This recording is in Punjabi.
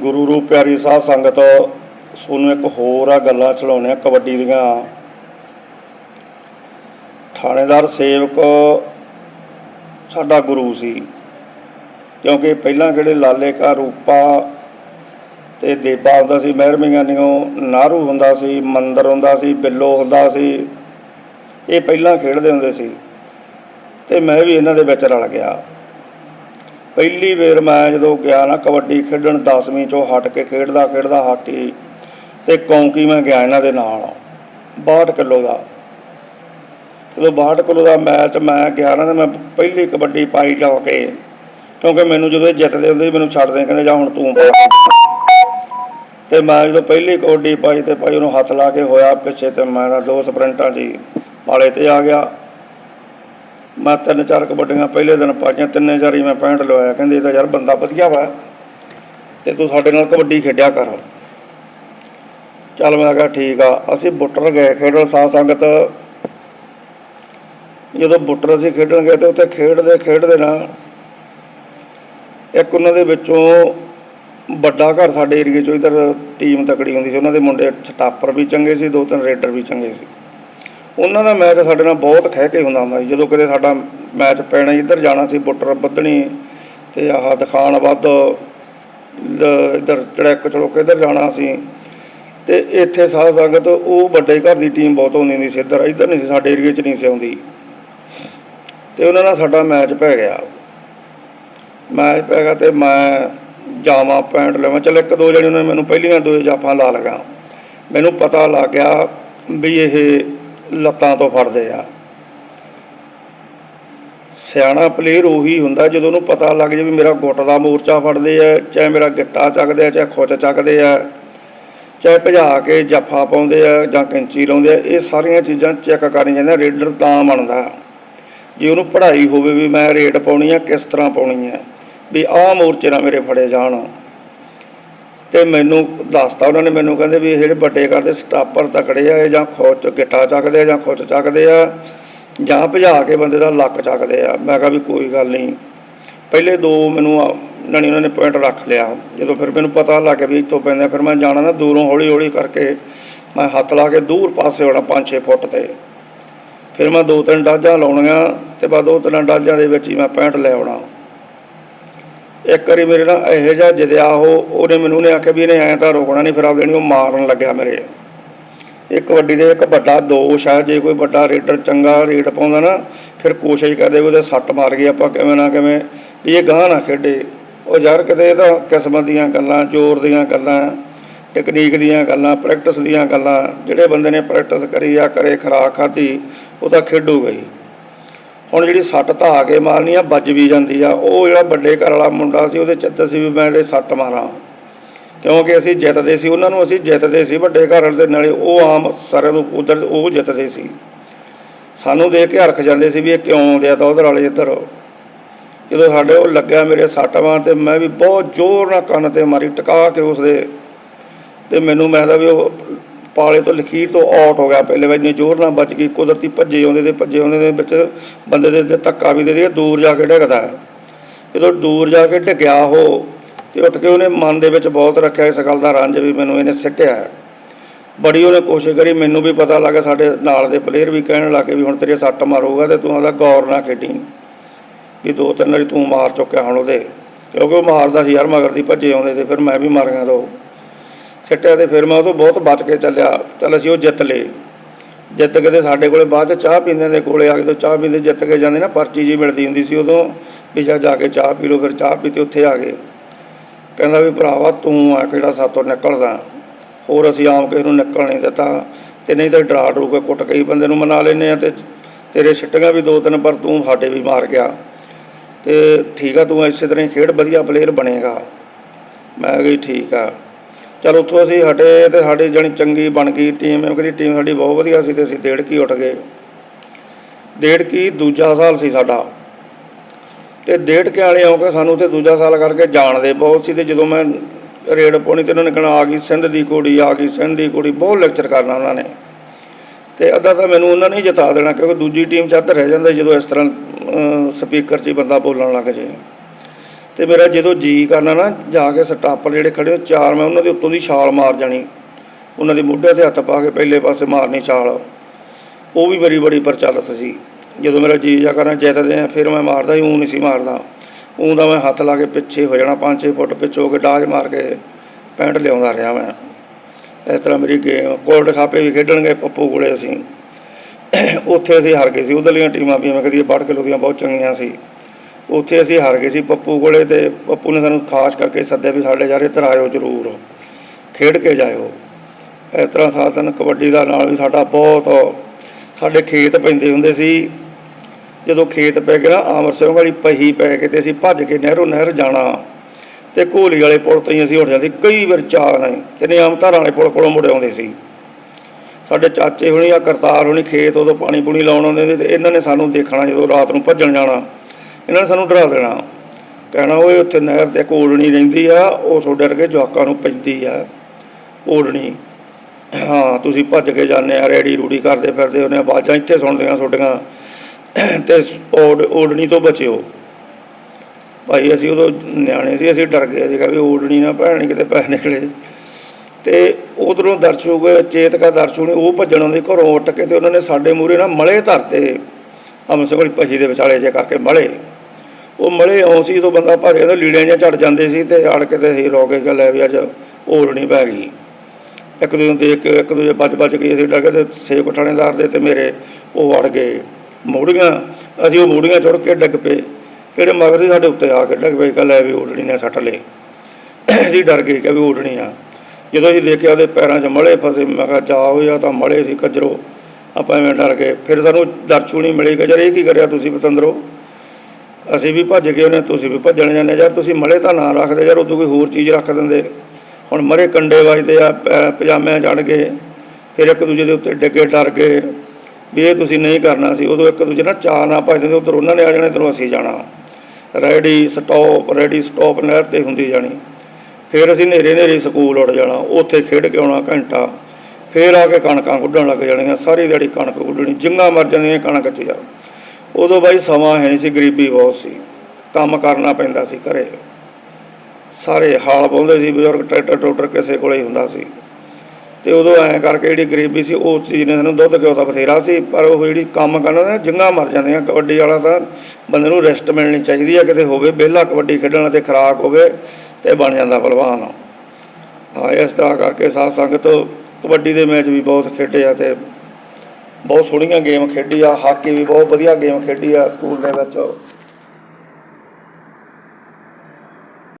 ਗੁਰੂ ਰੂਪ ਪਿਆਰੀ ਸਾਧ ਸੰਗਤ, ਸੋਨੂੰ ਇੱਕ ਹੋਰ ਆ ਗੱਲਾਂ ਚਲਾਉਣੀਆਂ ਕਬੱਡੀ ਦੀਆਂ। ਥਾਣੇਦਾਰ ਸੇਵਕ ਸਾਡਾ ਗੁਰੂ ਸੀ, ਕਿਉਂਕਿ ਪਹਿਲਾਂ ਕਿਹੜੇ ਲਾਲੇ ਕਾ ਰੂਪਾ ਤੇ ਦੇਬਾ ਹੁੰਦਾ ਸੀ, ਮਹਿਰਮੀਆਂ ਨਿਓ, ਨਾਰੂ ਹੁੰਦਾ ਸੀ, ਮੰਦਰ ਹੁੰਦਾ ਸੀ, ਬਿੱਲੋ ਹੁੰਦਾ ਸੀ, ਇਹ ਪਹਿਲਾਂ ਖੇਡਦੇ ਹੁੰਦੇ ਸੀ। ਤੇ ਮੈਂ ਵੀ ਇਹਨਾਂ ਦੇ ਵਿੱਚ ਰਲ ਗਿਆ। ਪਹਿਲੀ ਵਾਰ ਮੈਂ ਜਦੋਂ ਗਿਆ ਨਾ ਕਬੱਡੀ ਖੇਡਣ 10ਵੀਂ ਚੋਂ ਹਟ ਕੇ ਖੇਡਦਾ ਖੇਡਦਾ ਹਾਕੀ ਤੇ ਕੌਂਕੀ ਮੈਂ ਗਿਆ ਇਹਨਾਂ ਦੇ ਨਾਲ। 62 ਕਿਲੋ ਦਾ। ਜਦੋਂ 62 ਕਿਲੋ ਦਾ ਮੈਚ ਮੈਂ ਗਿਆ ਨਾ ਤੇ ਮੈਂ ਪਹਿਲੀ ਕਬੱਡੀ ਪਾਈ ਜਾ ਕੇ, ਕਿਉਂਕਿ ਮੈਨੂੰ ਜਦੋਂ ਜਿੱਤਦੇ ਹੁੰਦੇ ਮੈਨੂੰ ਛੱਡਦੇ ਕਹਿੰਦੇ, ਜਾ ਹੁਣ ਤੂੰ ਪਾ ਤੇ ਮੈਂ ਜਦੋਂ ਪਹਿਲੀ ਕਬੱਡੀ ਪਾਈ ਤੇ ਭਾਈ ਉਹਨੂੰ ਹੱਥ ਲਾ ਕੇ ਹੋਇਆ ਪਿੱਛੇ ਤੇ ਮੈਂ ਨਾ ਦੋ ਸਪ੍ਰਿੰਟਾਂ ਜੀ ਹੀ ਤੇ ਆ ਗਿਆ। ਮੈਂ ਤਿੰਨ ਚਾਰ ਕਬੱਡੀਆਂ ਪਹਿਲੇ ਦਿਨ ਪਾਈਆਂ, ਤਿੰਨੇ ਚਾਰ ਹੀ ਮੈਂ ਪੈਂਟ ਲਵਾਇਆ। ਕਹਿੰਦੇ ਇਹ ਤਾਂ ਯਾਰ ਬੰਦਾ ਵਧੀਆ ਵਾ, ਤੇ ਤੂੰ ਸਾਡੇ ਨਾਲ ਕਬੱਡੀ ਖੇਡਿਆ ਕਰ। ਚੱਲ ਮੈਂ ਕਿਹਾ ਠੀਕ ਆ, ਅਸੀਂ ਬੁੱਟਰ ਗਏ ਖੇਡਣ ਸਾਧ ਸੰਗਤ। ਜਦੋਂ ਬੁੱਟਰ ਅਸੀਂ ਖੇਡਣ ਗਏ ਤੇ ਉੱਥੇ ਖੇਡਦੇ ਖੇਡਦੇ ਨਾ, ਇੱਕ ਉਹਨਾਂ ਦੇ ਵਿੱਚੋਂ ਵੱਡਾ ਘਰ ਸਾਡੇ ਏਰੀਏ ਚੋਂ ਇਧਰ ਟੀਮ ਤਕੜੀ ਹੁੰਦੀ ਸੀ, ਉਹਨਾਂ ਦੇ ਮੁੰਡੇ ਛਟਾਪਰ ਵੀ ਚੰਗੇ ਸੀ, ਦੋ ਤਿੰਨ ਰੇਡਰ ਵੀ ਚੰਗੇ ਸੀ। ਉਹਨਾਂ ਦਾ ਮੈਚ ਸਾਡੇ ਨਾਲ ਬਹੁਤ ਖਹਿ ਕੇ ਹੁੰਦਾ ਹੁੰਦਾ ਸੀ। ਜਦੋਂ ਕਿਤੇ ਸਾਡਾ ਮੈਚ ਪੈਣਾ ਇੱਧਰ ਜਾਣਾ ਸੀ ਬੁੱਟਰ ਬੱਧਣੀ, ਤੇ ਆਹ ਦਿਖਾਣ ਵੱਧ ਇੱਧਰ ਚੜੈਕ ਚੜੋਕ ਇੱਧਰ ਜਾਣਾ ਸੀ। ਤੇ ਇੱਥੇ ਸਾਧ ਸੰਗਤ, ਉਹ ਵੱਡੇ ਘਰ ਦੀ ਟੀਮ ਬਹੁਤ ਹੁੰਦੀ ਨਹੀਂ ਸੀ ਇੱਧਰ। ਇੱਧਰ ਨਹੀਂ ਸੀ, ਸਾਡੇ ਏਰੀਏ 'ਚ ਨਹੀਂ ਸੀ ਆਉਂਦੀ। ਤੇ ਉਹਨਾਂ ਨਾਲ ਸਾਡਾ ਮੈਚ ਪੈ ਗਿਆ। ਮੈਚ ਪੈ ਗਿਆ ਤੇ ਮੈਂ ਜਾਵਾਂ ਪੈਂਟ ਲਵਾਂ। ਚਲ ਇੱਕ ਦੋ ਜਣੇ ਉਹਨਾਂ ਨੇ ਮੈਨੂੰ ਪਹਿਲੀਆਂ ਦੋ ਜਾਫਾਂ ਲਾ ਲਗਾ। ਮੈਨੂੰ ਪਤਾ ਲੱਗ ਗਿਆ ਵੀ ਇਹ ਲੱਤਾਂ ਤੋਂ ਫੜਦੇ ਆ। ਸਿਆਣਾ ਪਲੇਅਰ ਉਹੀ ਹੁੰਦਾ ਜਦੋਂ ਉਹਨੂੰ ਪਤਾ ਲੱਗ ਜਾਵੇ ਵੀ ਮੇਰਾ ਗੁੱਟ ਦਾ ਮੋਰਚਾ ਫੜਦੇ ਆ, ਚਾਹੇ ਮੇਰਾ ਗਿੱਟਾ ਚੱਕਦੇ ਆ, ਚਾਹੇ ਖੁੱਚ ਚੱਕਦੇ ਆ, ਚਾਹੇ ਭਜਾ ਕੇ ਜੱਫਾ ਪਾਉਂਦੇ ਆ ਜਾਂ ਕੈਂਚੀ ਲਾਉਂਦੇ ਆ, ਇਹ ਸਾਰੀਆਂ ਚੀਜ਼ਾਂ ਚੈੱਕ ਕਰਨੀਆਂ ਜਾਂਦੀਆਂ ਰੇਡਰ ਤਾਂ ਬਣਦਾ। ਜੇ ਉਹਨੂੰ ਪੜ੍ਹਾਈ ਹੋਵੇ ਵੀ ਮੈਂ ਰੇਡ ਪਾਉਣੀ ਆ, ਕਿਸ ਤਰ੍ਹਾਂ ਪਾਉਣੀ ਆ, ਵੀ ਆਹ ਮੋਰਚੇ ਨਾਲ ਮੇਰੇ ਫੜੇ ਜਾਣ। ਤੇ ਮੈਨੂੰ ਦੱਸਤਾ ਉਹਨਾਂ ਨੇ ਮੈਨੂੰ, ਕਹਿੰਦੇ ਵੀ ਇਹ ਜਿਹੜੇ ਵੱਡੇ ਕਰਦੇ ਸਟਾਪਰ ਤਕੜੇ ਆ, ਇਹ ਜਾਂ ਖੋਚ ਗਿੱਟਾ ਚੱਕਦੇ ਆ ਜਾਂ ਖੁੱਚ ਚੱਕਦੇ ਆ, ਜਾਂ ਭਜਾ ਕੇ ਬੰਦੇ ਦਾ ਲੱਕ ਚੱਕਦੇ ਆ। ਮੈਂ ਕਿਹਾ ਵੀ ਕੋਈ ਗੱਲ ਨਹੀਂ। ਪਹਿਲੇ ਦੋ ਮੈਨੂੰ ਆ- ਨਣੀ ਉਹਨਾਂ ਨੇ ਪੁਆਇੰਟ ਰੱਖ ਲਿਆ। ਜਦੋਂ ਫਿਰ ਮੈਨੂੰ ਪਤਾ ਲੱਗ ਗਿਆ ਵੀ ਇੱਥੋਂ ਪੈਂਦਾ, ਫਿਰ ਮੈਂ ਜਾਣਾ ਨਾ ਦੂਰੋਂ ਹੌਲੀ ਹੌਲੀ ਕਰਕੇ ਮੈਂ ਹੱਥ ਲਾ ਕੇ ਦੂਰ ਪਾਸੇ ਹੋਣਾ 5-6 ਫੁੱਟ ਤੇ। ਫਿਰ ਮੈਂ ਦੋ ਤਿੰਨ ਡਾਜਾਂ ਲਾਉਣੀਆਂ ਤੇ ਬਾਅਦ ਦੋ ਤਿੰਨ ਡਾਜਾਂ ਦੇ ਵਿੱਚ ਹੀ ਮੈਂ 65 ਲੈ ਆਉਣਾ। ਇੱਕ ਵਾਰੀ ਮੇਰੇ ਨਾਲ ਇਹੋ ਜਿਹਾ ਜਿਦਿਆ ਉਹ, ਉਹਨੇ ਮੈਨੂੰ ਨੇ ਆਖਿਆ ਵੀ ਇਹਨੇ ਐਂ ਤਾਂ ਰੋਕਣਾ ਨਹੀਂ, ਫਿਰ ਆਪ ਦੇਣੀ ਉਹ ਮਾਰਨ ਲੱਗਿਆ ਮੇਰੇ। ਇਹ ਕਬੱਡੀ ਦੇ ਇੱਕ ਵੱਡਾ ਦੋਸ਼ ਆ ਜੇ ਕੋਈ ਵੱਡਾ ਰੇਡਰ ਚੰਗਾ ਰੇਡ ਪਾਉਂਦਾ ਨਾ, ਫਿਰ ਕੋਸ਼ਿਸ਼ ਕਰਦੇ ਵੀ ਉਹਦੇ ਸੱਟ ਮਾਰ ਗਈ, ਆਪਾਂ ਕਿਵੇਂ ਨਾ ਕਿਵੇਂ ਵੀ ਇਹ ਗਾਹ ਨਾ ਖੇਡੇ। ਉਹ ਯਾਰ ਕਿਤੇ ਤਾਂ ਕਿਸਮਤ ਦੀਆਂ ਗੱਲਾਂ, ਜ਼ੋਰ ਦੀਆਂ ਗੱਲਾਂ ਟੈਕਨੀਕ ਦੀਆਂ ਗੱਲਾਂ ਪ੍ਰੈਕਟਿਸ ਦੀਆਂ ਗੱਲਾਂ, ਜਿਹੜੇ ਬੰਦੇ ਨੇ ਪ੍ਰੈਕਟਿਸ ਕਰੀ ਆ, ਕਰੇ ਖਰਾਕ ਖਾਧੀ, ਉਹ ਤਾਂ ਖੇਡੂਗਾ ਹੀ। ਹੁਣ ਜਿਹੜੀ ਸੱਟ ਤਾਂ ਆ ਕੇ ਮਾਰਨੀ ਆ, ਵੱਜ ਵੀ ਜਾਂਦੀ ਆ। ਉਹ ਜਿਹੜਾ ਵੱਡੇ ਘਰ ਵਾਲਾ ਮੁੰਡਾ ਸੀ, ਉਹਦੇ ਚਿੱਤ ਸੀ ਵੀ ਮੈਂ ਇਹਦੇ ਸੱਟ ਮਾਰਾਂ। ਕਿਉਂਕਿ ਅਸੀਂ ਜਿੱਤਦੇ ਸੀ, ਉਹਨਾਂ ਨੂੰ ਅਸੀਂ ਜਿੱਤਦੇ ਸੀ, ਵੱਡੇ ਘਰ ਦੇ ਨਾਲੇ ਉਹ ਆਮ ਸਾਰੇ ਨੂੰ ਉਧਰ ਉਹ ਜਿੱਤਦੇ ਸੀ। ਸਾਨੂੰ ਦੇਖ ਕੇ ਹਰਖ ਜਾਂਦੇ ਸੀ ਵੀ ਇਹ ਕਿਉਂ ਆਉਂਦੇ ਆ ਤਾਂ ਉਧਰ ਵਾਲੇ ਇੱਧਰ। ਜਦੋਂ ਸਾਡੇ ਉਹ ਲੱਗਿਆ ਮੇਰੇ ਸੱਟ ਮਾਰ ਤੇ ਮੈਂ ਵੀ ਬਹੁਤ ਜ਼ੋਰ ਨਾਲ ਕੰਨ ਤੇ ਮਾਰੀ, ਟਕਾ ਕੇ ਉਸਦੇ। ਤੇ ਮੈਨੂੰ ਮੈਂ ਤਾਂ ਵੀ ਉਹ ਪਾਲੇ ਤੋਂ ਲਖੀਰ ਤੋਂ ਆਊਟ ਹੋ ਗਿਆ। ਪਹਿਲੇ ਵਾਰ ਜ਼ੋਰ ਨਾਲ ਬਚ ਗਈ, ਕੁਦਰਤੀ ਭੱਜੇ ਆਉਂਦੇ ਤੇ ਭੱਜੇ ਆਉਂਦੇ ਦੇ ਵਿੱਚ ਬੰਦੇ ਦੇ ਧੱਕਾ ਵੀ ਦੇ ਦੇ, ਦੂਰ ਜਾ ਕੇ ਡਿੱਗਦਾ ਹੈ। ਜਦੋਂ ਦੂਰ ਜਾ ਕੇ ਡਿੱਗਿਆ ਉਹ, ਤੇ ਉੱਠ ਕੇ ਉਹਨੇ ਮਨ ਦੇ ਵਿੱਚ ਬਹੁਤ ਰੱਖਿਆ ਇਸ ਗੱਲ ਦਾ ਰੰਜ ਵੀ ਮੈਨੂੰ ਇਹਨੇ ਸਿੱਟਿਆ ਬੜੀ ਉਹਨੇ ਕੋਸ਼ਿਸ਼ ਕਰੀ, ਮੈਨੂੰ ਵੀ ਪਤਾ ਲੱਗਾ ਸਾਡੇ ਨਾਲ ਦੇ ਪਲੇਅਰ ਵੀ ਕਹਿਣ ਲੱਗੇ ਵੀ ਹੁਣ ਤੇਰੇ ਸੱਟ ਮਾਰੂਗਾ ਤੇ ਤੂੰ ਆਦਾ ਗੌਰ ਨਾ ਖੇਡੀ। ਵੀ ਦੋ ਤਿੰਨ ਵਾਰੀ ਤੂੰ ਮਾਰ ਚੁੱਕਿਆ ਹੁਣ ਉਹਦੇ, ਕਿਉਂਕਿ ਉਹ ਮਾਰਦਾ ਸੀ ਯਾਰ, ਮਗਰ ਦੀ ਭੱਜੇ ਆਉਂਦੇ ਤੇ ਫਿਰ ਮੈਂ ਵੀ ਮਾਰ ਗਿਆ ਦੋ। ਸਿੱਟਿਆ ਤੇ ਫਿਰ ਮੈਂ ਉਹ ਤੋਂ ਬਹੁਤ ਬਚ ਕੇ ਚੱਲਿਆ। ਚੱਲ ਅਸੀਂ ਉਹ ਜਿੱਤ ਲਏ। ਜਿੱਤ ਕੇ ਤੇ ਸਾਡੇ ਕੋਲੇ ਬਾਅਦ ਚ ਚਾਹ ਪੀਂਦੇ ਦੇ ਕੋਲੇ ਆ ਕੇ ਤੇ ਚਾਹ ਪੀਂਦੇ ਜਿੱਤ ਕੇ ਜਾਂਦੇ ਨਾ, ਪਰਚੀ ਜੀ ਮਿਲਦੀ ਹੁੰਦੀ ਸੀ ਉਦੋਂ, ਵੀ ਜਾ ਜਾ ਕੇ ਚਾਹ ਪੀ ਲਓ, ਫਿਰ ਚਾਹ ਪੀਤੇ ਉੱਥੇ ਆ ਗਏ। ਕਹਿੰਦਾ ਵੀ ਭਰਾਵਾ ਤੂੰ ਆ ਕਿਹੜਾ ਸਾਤੋਂ ਨਿਕਲਦਾ। ਹੋਰ ਅਸੀਂ ਆਮ ਕਿਸੇ ਨੂੰ ਨਿਕਲ ਨਹੀਂ ਦਿੱਤਾ। ਤੇ ਨਹੀਂ ਤਾਂ ਡਰਾ ਡਰੂ ਕੇ ਕੁੱਟ ਕਈ ਬੰਦੇ ਨੂੰ ਮਨਾ ਲੈਨੇ ਆ ਤੇ ਤੇਰੇ ਛਿੱਟੀਆਂ ਵੀ ਦੋ ਤਿੰਨ ਪਰ ਤੂੰ ਸਾਡੇ ਵੀ ਮਾਰ ਗਿਆ। ਤੇ ਠੀਕ ਆ, ਤੂੰ ਇਸੇ ਤਰ੍ਹਾਂ ਹੀ ਖੇਡ, ਵਧੀਆ ਪਲੇਅਰ ਬਣੇਗਾ। ਮੈਂ ਕਿਹਾ ਜੀ ਠੀਕ ਆ। ਚਲ ਉੱਥੋਂ ਅਸੀਂ ਹਟੇ ਤੇ ਸਾਡੀ ਜਣੀ ਚੰਗੀ ਬਣ ਗਈ ਟੀਮ ਮੈਂ ਕਹਿੰਦੀ ਟੀਮ ਸਾਡੀ ਬਹੁਤ ਵਧੀਆ ਸੀ ਤੇ ਅਸੀਂ ਡੇਢ ਕੀ ਉੱਠ ਗਏ। ਡੇਢ ਕੀ ਦੂਜਾ ਸਾਲ ਸੀ ਸਾਡਾ। ਤੇ ਡੇਢ ਕੇ ਵਾਲੇ ਆਉਂ ਕੇ ਸਾਨੂੰ ਤੇ ਦੂਜਾ ਸਾਲ ਕਰਕੇ ਜਾਣਦੇ ਬਹੁਤ ਸੀ ਤੇ ਜਦੋਂ ਮੈਂ ਰੇਡ ਪਾਉਣੀ ਤੇ ਉਹਨਾਂ ਨੇ ਕਹਿਣਾ, ਆ ਗਈ ਸਿੰਧ ਦੀ ਕੁੜੀ ਆ ਗਈ ਸਿੰਧ ਦੀ ਕੁੜੀ ਬਹੁਤ ਲੈਕਚਰ ਕਰਨਾ ਉਹਨਾਂ ਨੇ। ਤੇ ਅੱਧਾ ਤਾਂ ਮੈਨੂੰ ਉਹਨਾਂ ਨੇ ਹੀ ਜਿਤਾ ਦੇਣਾ ਕਿਉਂਕਿ ਦੂਜੀ ਟੀਮ 'ਚ ਅੱਧ ਰਹਿ ਜਾਂਦਾ ਜਦੋਂ ਇਸ ਤਰ੍ਹਾਂ ਸਪੀਕਰ 'ਚ ਹੀ ਬੰਦਾ ਬੋਲਣ ਲੱਗ ਜੇ ਤੇ ਮੇਰਾ ਜਦੋਂ ਜੀ ਕਰਨਾ ਨਾ, ਜਾ ਕੇ ਸਟਾਪਰ ਜਿਹੜੇ ਖੜੇ ਚਾਰ ਮੈਂ ਉਹਨਾਂ ਦੇ ਉੱਤੋਂ ਦੀ ਛਾਲ ਮਾਰ ਜਾਣੀ। ਉਹਨਾਂ ਦੇ ਮੋਢੇ ਤੇ ਹੱਥ ਪਾ ਕੇ ਪਹਿਲੇ ਪਾਸੇ ਮਾਰਨੀ ਛਾਲ। ਉਹ ਵੀ ਮੇਰੀ ਬੜੀ ਪ੍ਰਚਲਿਤ ਸੀ। ਜਦੋਂ ਮੇਰਾ ਜੀ ਜਾ ਕਰਨਾ ਜਿੱਤਦੇ ਆ, ਫਿਰ ਮੈਂ ਮਾਰਦਾ ਹੀ ਊਂ ਨਹੀਂ ਸੀ ਮਾਰਦਾ। ਊਂ ਦਾ ਮੈਂ ਹੱਥ ਲਾ ਕੇ ਪਿੱਛੇ ਹੋ ਜਾਣਾ 5-6 ਫੁੱਟ ਪਿੱਛੇ ਹੋ ਕੇ ਡਾਜ ਮਾਰ ਕੇ ਪੈਂਟ ਲਿਆਉਂਦਾ ਰਿਹਾ ਮੈਂ। ਇਸ ਤਰ੍ਹਾਂ ਮੇਰੀ ਗੇਮ ਕੋਲਡ ਖਾਪੇ ਵੀ ਖੇਡਣ ਗਏ ਪੱਪੂ ਕੋਲੇ ਅਸੀਂ। ਉੱਥੇ ਅਸੀਂ ਹਾਰ ਗਏ ਸੀ। ਉਧਰਲੀਆਂ ਟੀਮਾਂ ਵੀ ਮੈਂ ਕਦੀ ਵੱਢ ਕਿਲੋ ਦੀਆਂ ਬਹੁਤ ਚੰਗੀਆਂ ਸੀ। ਉੱਥੇ ਅਸੀਂ ਹਾਰ ਗਏ ਸੀ ਪੱਪੂ ਕੋਲੇ ਤੇ ਪੱਪੂ ਨੇ ਸਾਨੂੰ ਖਾਸ ਕਰਕੇ ਸੱਦਿਆ ਵੀ ਸਾਡੇ ਯਾਰ ਇੱਧਰ ਆਇਓ ਜ਼ਰੂਰ। ਖੇਡ ਕੇ ਜਾਇਓ। ਇਸ ਤਰ੍ਹਾਂ ਸਾਧਨ ਕਬੱਡੀ ਦਾ ਨਾਲ ਵੀ ਸਾਡਾ ਬਹੁਤ ਸਾਡੇ ਖੇਤ ਪੈਂਦੇ ਹੁੰਦੇ ਸੀ। ਜਦੋਂ ਖੇਤ ਪੈ ਗਿਆ ਨਾ ਆਮਰ ਸਿੰਘ ਵਾਲੀ ਪਹੀ ਪੈ ਕੇ ਤੇ ਅਸੀਂ ਭੱਜ ਕੇ ਨਹਿਰੋਂ ਨਹਿਰ ਜਾਣਾ। ਤੇ ਘੋਲੀ ਵਾਲੇ ਪੁਲ ਤੋਂ ਹੀ ਅਸੀਂ ਉੱਠ ਜਾਂਦੇ ਕਈ ਵਾਰ ਚਾਹ ਨਹੀਂ ਤੇ ਨਿਆਮ ਧਾਰਾਂ ਵਾਲੇ ਪੁਲ ਕੋਲੋਂ ਮੁੜ ਆਉਂਦੇ ਸੀ। ਸਾਡੇ ਚਾਚੇ ਹੁਣੀ ਆ ਕਰਤਾਰ ਹੁਣੀ ਖੇਤ ਉਦੋਂ ਪਾਣੀ ਪੂਣੀ ਲਾਉਣ ਆਉਂਦੇ ਸੀ ਤੇ ਇਹਨਾਂ ਨੇ ਸਾਨੂੰ ਦੇਖਣਾ ਜਦੋਂ ਰਾਤ ਨੂੰ ਭੱਜਣ ਜਾਣਾ। ਇਹਨਾਂ ਨੇ ਸਾਨੂੰ ਡਰਾ ਦੇਣਾ। ਕਹਿਣਾ ਓਏ ਉੱਥੇ ਨਹਿਰ ਤੇ ਕੋਲਣੀ ਰਹਿੰਦੀ ਆ, ਉਹ ਤੁਹਾਡੇ ਵਰਗੇ ਜਵਾਕਾਂ ਨੂੰ ਪੈਂਦੀ ਆ। ਓੜਣੀ। ਹਾਂ, ਤੁਸੀਂ ਭੱਜ ਕੇ ਜਾਂਦੇ ਆ ਰੈਡੀ ਰੂੜੀ ਕਰਦੇ ਫਿਰਦੇ ਉਹਨੇ ਆਵਾਜ਼ਾਂ ਇੱਥੇ ਸੁਣਦੀਆਂ ਤੁਹਾਡੀਆਂ। ਤੇ ਓੜ ਓੜਣੀ ਤੋਂ ਬਚਿਓ। ਭਾਈ, ਅਸੀਂ ਉਦੋਂ ਨਿਆਣੇ ਸੀ, ਅਸੀਂ ਡਰ ਗਏ। ਸੀਗਾ ਵੀ ਓੜਣੀ ਨਾ ਭੈਣ ਕਿਤੇ ਪੈ ਨਿਕਲੇ ਤੇ ਉਧਰੋਂ ਦਰਸ਼ੂ ਗਏ ਚੇਤਕਾ ਦਰਸ਼ੂ ਨੇ ਉਹ ਭੱਜਣ ਦੇ ਘਰੋਂ ਉੱਠ ਕੇ ਤੇ ਉਹਨਾਂ ਨੇ ਸਾਡੇ ਮੂਹਰੇ ਨਾ ਮਲੇ ਧਰਤੇ। ਅਮਸੇ ਵਾਲੀ ਪਹੀ ਦੇ ਵਿਚਾਲੇ ਜੇ ਕਰਕੇ ਮਲੇ। ਉਹ ਮਲੇ ਆਉਂ ਸੀ ਜਦੋਂ ਬੰਦਾ ਭਰਿਆ ਗਿਆ ਤਾਂ ਲੀੜਿਆਂ ਜਿਹਾ ਝੜ ਜਾਂਦੇ ਸੀ ਤੇ ਅੜ ਕੇ ਤੇ ਅਸੀਂ ਰੋ ਕੇ ਲੈ ਵੀ ਅੱਜ ਓੜਣੀ ਪੈ ਗਈ। ਇੱਕ ਦੂਜੇ ਨੂੰ ਦੇਖ ਕੇ, ਇੱਕ ਦੂਜੇ ਬਚ ਬਚ ਕੇ ਅਸੀਂ ਡਰ ਗਏ ਤੇ ਸੇਵਕ ਥਾਣੇਦਾਰ ਦੇ ਤੇ ਮੇਰੇ ਉਹ ਅੜ ਗਏ। ਮੂੜੀਆਂ, ਅਸੀਂ ਉਹ ਮੂੜੀਆਂ ਚੜ ਕੇ ਡਿੱਗ ਪਏ। ਕਿਹੜੇ ਮਗਰ ਸੀ ਸਾਡੇ ਉੱਤੇ ਆ ਕੇ ਡਿੱਗ ਪਏ ਕਿ ਲੈ ਵੀ ਓੜਣੀ ਨੇ ਸੱਟ ਲਏ ਅਸੀਂ ਡਰ ਗਏ ਕਿ ਵੀ ਓੜਣੀ ਆ। ਜਦੋਂ ਅਸੀਂ ਦੇਖਿਆ ਉਹਦੇ ਪੈਰਾਂ 'ਚ ਮਲੇ ਫਸੇ, ਮੈਂ ਕਿਹਾ, ਜਾ ਹੋਇਆ ਤਾਂ ਮਲੇ ਸੀ, ਕੱਜਰੋ। ਆਪਾਂ ਐਵੇਂ ਡਰ ਗਏ। ਫਿਰ ਸਾਨੂੰ ਦਰਸ਼ੂ ਨਹੀਂ ਮਿਲੀ ਕਿ ਯਾਰ ਇਹ ਕੀ ਕਰਿਆ ਤੁਸੀਂ, ਪਤੰਦਰੋ? ਅਸੀਂ ਵੀ ਭੱਜ ਗਏ ਉਹਨੇ, ਤੁਸੀਂ ਵੀ ਭੱਜਣ ਜਾਂਦੇ। ਯਾਰ ਤੁਸੀਂ ਮਲੇ ਤਾਂ ਨਾ ਰੱਖਦੇ, ਯਾਰ ਉਦੋਂ ਕੋਈ ਹੋਰ ਚੀਜ਼ ਰੱਖ ਦਿੰਦੇ। ਹੁਣ ਮਰੇ ਕੰਡੇ ਵੱਜਦੇ ਆ, ਪੈ- ਪਜਾਮਿਆਂ ਚੜ ਗਏ, ਫਿਰ ਇੱਕ ਦੂਜੇ ਦੇ ਉੱਤੇ ਡਿੱਗੇ, ਡਰ ਗਏ। ਵੀ ਇਹ ਤੁਸੀਂ ਨਹੀਂ ਕਰਨਾ ਸੀ, ਉਦੋਂ ਇੱਕ ਦੂਜੇ ਨਾਲ ਚਾਹ ਨਾ ਭੱਜਦੇ ਤੇ ਉੱਧਰ ਉਹਨਾਂ ਨੇ ਆ ਜਾਣਾ, ਇੱਧਰੋਂ ਅਸੀਂ ਜਾਣਾ। ਰੈਡੀ, ਸਟਾਪ ਰੈਡੀ, ਸਟਾਪ, ਨਹਿਰ ਤੇ ਹੁੰਦੀ ਜਾਣੀ। ਫਿਰ ਅਸੀਂ ਨੇਰੇ ਨੇਰੇ ਸਕੂਲ ਉੱਡ ਜਾਣਾ, ਉੱਥੇ ਖੇਡ ਕੇ ਆਉਣਾ ਘੰਟਾ। ਫਿਰ ਆ ਕੇ ਕਣਕਾਂ ਗੁੱਡਣ ਲੱਗ ਜਾਣੀਆਂ, ਸਾਰੀ ਦਿਹਾੜੀ ਕਣਕ ਗੁੱਡਣੀ ਜਿੰਗਾ ਮਰ ਜਾਂਦੀਆਂ ਕਣਕ 'ਚ ਯਾਰ। ਉਦੋਂ ਬਾਈ ਸਮਾਂ ਹੈ ਨਹੀਂ ਸੀ, ਗਰੀਬੀ ਬਹੁਤ ਸੀ। ਕੰਮ ਕਰਨਾ ਪੈਂਦਾ ਸੀ ਘਰੇ। ਸਾਰੇ ਹਾਲ ਬੋਲਦੇ ਸੀ, ਬਜ਼ੁਰਗ ਟਰੈਕਟਰ ਟਰੂਕਟਰ ਕਿਸੇ ਕੋਲੇ ਹੀ ਹੁੰਦਾ ਸੀ। ਤੇ ਉਦੋਂ ਐਂ ਕਰਕੇ ਜਿਹੜੀ ਗਰੀਬੀ ਸੀ, ਉਸ ਚੀਜ਼ ਨੇ ਸਾਨੂੰ ਦੁੱਧ, ਘਿਓ ਤਾਂ ਬਥੇਰਾ ਸੀ। ਪਰ ਉਹ ਜਿਹੜੀ ਕੰਮ ਕਰਨਾ ਨਾ ਜਿੰਗਾ ਮਰ ਜਾਂਦੀਆਂ। ਕਬੱਡੀ ਵਾਲਾ ਤਾਂ ਬੰਦੇ ਨੂੰ ਰੈਸਟ ਮਿਲਣੀ ਚਾਹੀਦੀ ਆ, ਕਿਤੇ ਹੋਵੇ, ਵਿਹਲਾ ਕਬੱਡੀ ਖੇਡਣ ਤੇ ਖਰਾਕ ਹੋਵੇ ਤੇ ਬਣ ਜਾਂਦਾ ਪਹਿਲਵਾਨ ਹਾਂ, ਇਸ ਤਰ੍ਹਾਂ ਕਰਕੇ ਸਾਧ ਸੰਗਤ ਕਬੱਡੀ ਦੇ ਮੈਚ ਵੀ ਬਹੁਤ ਖੇਡੇ ਆ ਤੇ ਬਹੁਤ ਸੋਹਣੀਆਂ ਗੇਮ ਖੇਡੀ ਆ, ਹਾਕੀ ਵੀ ਬਹੁਤ ਵਧੀਆ ਗੇਮ ਖੇਡੀ ਆ ਸਕੂਲ ਦੇ ਵਿੱਚ।